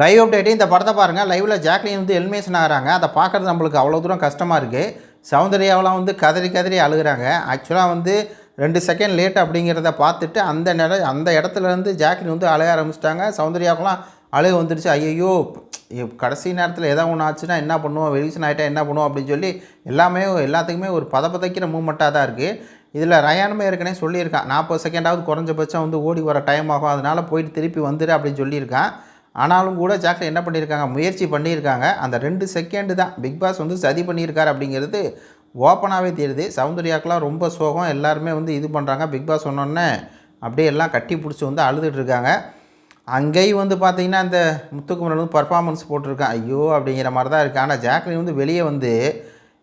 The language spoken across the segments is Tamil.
லைவ் அப்டேட்டு இந்த படத்தை பாருங்கள் லைவில் ஜாக்லின் வந்து எலிமினேஷன் ஆகிறாங்க. அதை பார்க்குறது நம்மளுக்கு அவ்வளோ தூரம் கஷ்டமாக இருக்குது சௌந்தர்யாவெலாம் வந்து கதறி கதறி அழுகுறாங்க. ஆக்சுவலாக வந்து ரெண்டு செகண்ட் லேட் அப்படிங்கிறத பார்த்துட்டு அந்த நில அந்த இடத்துல இருந்து ஜாக்லின் வந்து அழக ஆரம்பிச்சிட்டாங்க. சௌந்தர்யாவுக்குலாம் அழுக வந்துடுச்சு ஐயோ கடைசி நேரத்தில் எதாவது ஒன்று ஆச்சுன்னா என்ன பண்ணுவோம்? வெளியூஷன் ஆகிட்டா என்ன பண்ணுவோம்? அப்படின்னு சொல்லி எல்லாமே எல்லாத்துக்குமே ஒரு பதப்பதைக்கிற மூமெண்ட்டாக தான் இருக்குது இதில் ரயானுமே ஏற்கனவே சொல்லியிருக்கான். நாற்பது செகண்டாவது குறைஞ்சபட்சம் வந்து ஓடி வர டைம் ஆகும். அதனால் போயிட்டு திருப்பி வந்துடு அப்படின்னு சொல்லியிருக்கான். ஆனாலும் கூட ஜாக்லின் என்ன பண்ணியிருக்காங்க? முயற்சி பண்ணியிருக்காங்க. அந்த ரெண்டு செகண்டு தான். பிக் பாஸ் வந்து சதி பண்ணியிருக்காரு அப்படிங்கிறது ஓப்பனாகவே தெரியுது. சௌந்தர்யாக்கெலாம் ரொம்ப சோகம். எல்லாருமே வந்து இது பண்ணுறாங்க பிக் பாஸ் சொன்னோன்னே அப்படியே எல்லாம் கட்டி பிடிச்சி வந்து அழுதுட்டு இருக்காங்க. அங்கேயும் வந்து பார்த்தீங்கன்னா அந்த முத்துக்குமரன் வந்து பர்ஃபார்மன்ஸ் போட்டிருக்கான். ஐயோ! அப்படிங்கிற மாதிரி தான் இருக்குது ஆனால் ஜாக்லின் வந்து வெளியே வந்து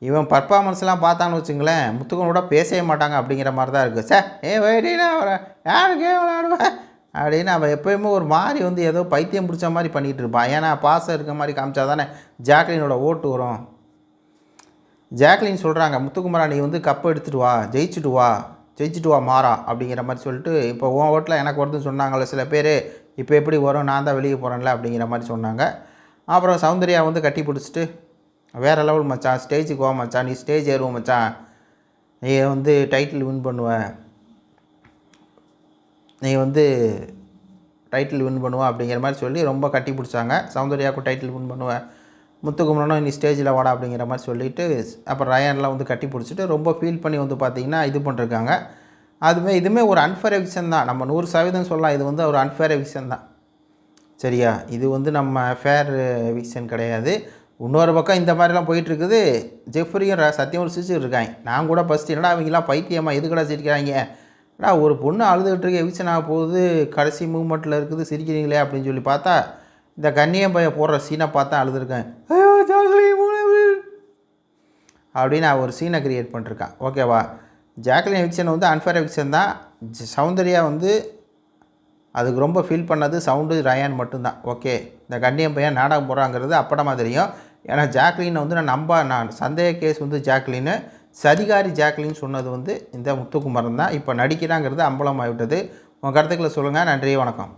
இவன் பர்ஃபார்மன்ஸ்லாம் பார்த்தான்னு வச்சுங்களேன் முத்துக்குமரோட பேசவே மாட்டாங்க அப்படிங்கிற மாதிரி தான் இருக்குது சார் ஏ வெயிட்டினா யாருக்கு விளையாடுவேன் அப்படின்னு அவன் எப்போயுமே ஒரு மாதிரி வந்து ஏதோ பைத்தியம் பிடிச்ச மாதிரி பண்ணிகிட்டு இருப்பான். ஏன்னா பாசம் இருக்க மாதிரி காமிச்சா தானே ஜாக்லினோட ஓட்டு வரும். ஜாக்லின் சொல்கிறாங்க முத்துக்குமாரா நீ வந்து கப்பு எடுத்துட்டு வா ஜெயிச்சுட்டு வா ஜெயிச்சுட்டு வா மாறா அப்படிங்கிற மாதிரி சொல்லிட்டு இப்போ உன் ஓட்டில் எனக்கு வருதுன்னு சொன்னாங்களே சில பேர் இப்போ எப்படி வரும்? நான் தான் வெளியே போகிறேன்ல அப்படிங்கிற மாதிரி சொன்னாங்க. அப்புறம் சௌந்தர்யா வந்து கட்டி பிடிச்சிட்டு வேறு லெவல் மச்சான் ஸ்டேஜுக்கு வா மச்சான் நீ ஸ்டேஜ் ஏறுவோம் மச்சான் நீ வந்து டைட்டில் வின் பண்ணுவேன் நீ வந்து டைட்டில் வின் பண்ணுவேன் அப்படிங்கிற மாதிரி சொல்லி ரொம்ப கட்டி பிடிச்சாங்க. சௌந்தர்யாவுக்கு டைட்டில் வின் பண்ணுவேன். முத்துக்குமரனும் நீ ஸ்டேஜில் வாடா அப்படிங்கிற மாதிரி சொல்லிவிட்டு அப்புறம் ரயான்லாம் வந்து கட்டி பிடிச்சிட்டு ரொம்ப ஃபீல் பண்ணி வந்து பார்த்திங்கன்னா இது பண்ணிருக்காங்க. அதுமே இதுவுமே ஒரு அன்ஃபேர் எவிக்ஷன் தான். நம்ம நூறு சதவீதம் சொல்லலாம். இது வந்து ஒரு அன்ஃபேர் எவிக்ஷன் தான். சரியா? இது வந்து நம்ம ஃபேர் எவிக்ஷன் கிடையாது. இன்னொரு பக்கம் இந்த மாதிரிலாம் போயிட்டுருக்குது. ஜெஃப்ரியும் சத்தியம் ஒரு சிரிச்சுட்டு இருக்காங்க. நான் கூட ஃபஸ்ட்டு என்னடா அவங்களாம் பைத்தியமாக எதுக்கடா சிரிக்கிறாங்க? ஏடா ஒரு பொண்ணு அழுதுகிட்டு இருக்க எவிக்ஷன் ஆக போகுது கடைசி மூமெண்ட்டில் இருக்குது சிரிக்கிறீங்களே அப்படின்னு சொல்லி பார்த்தா இந்த கண்ணியம் பையன் போடுற சீனை பார்த்தா அழுதுருக்கேன். அப்படின்னு நான் ஒரு சீனை கிரியேட் பண்ணிருக்கான். ஓகேவா ஜாக்லின் எவிக்ஷன் வந்து அன்ஃபேர் எவிக்ஷன் தான். சௌந்தர்யா வந்து அதுக்கு ரொம்ப ஃபீல் பண்ணது சவுண்டு ரயான் மட்டும்தான். ஓகே இந்த கண்ணியம் பையன் நாடகம் போகிறாங்கிறது அப்படமா தெரியும். ஏன்னா ஜாக்லினை வந்து நான் நம்ப நான் சந்தேக கேஸ் வந்து ஜாக்லின்னு. சதிகாரி ஜாக்லின் சொன்னது வந்து இந்த முத்துக்குமரன் தான். இப்போ நடிக்கிறாங்கிறது அம்பலமாகிவிட்டது உங்கள் கருத்துக்களை சொல்லுங்கள் நன்றி வணக்கம்.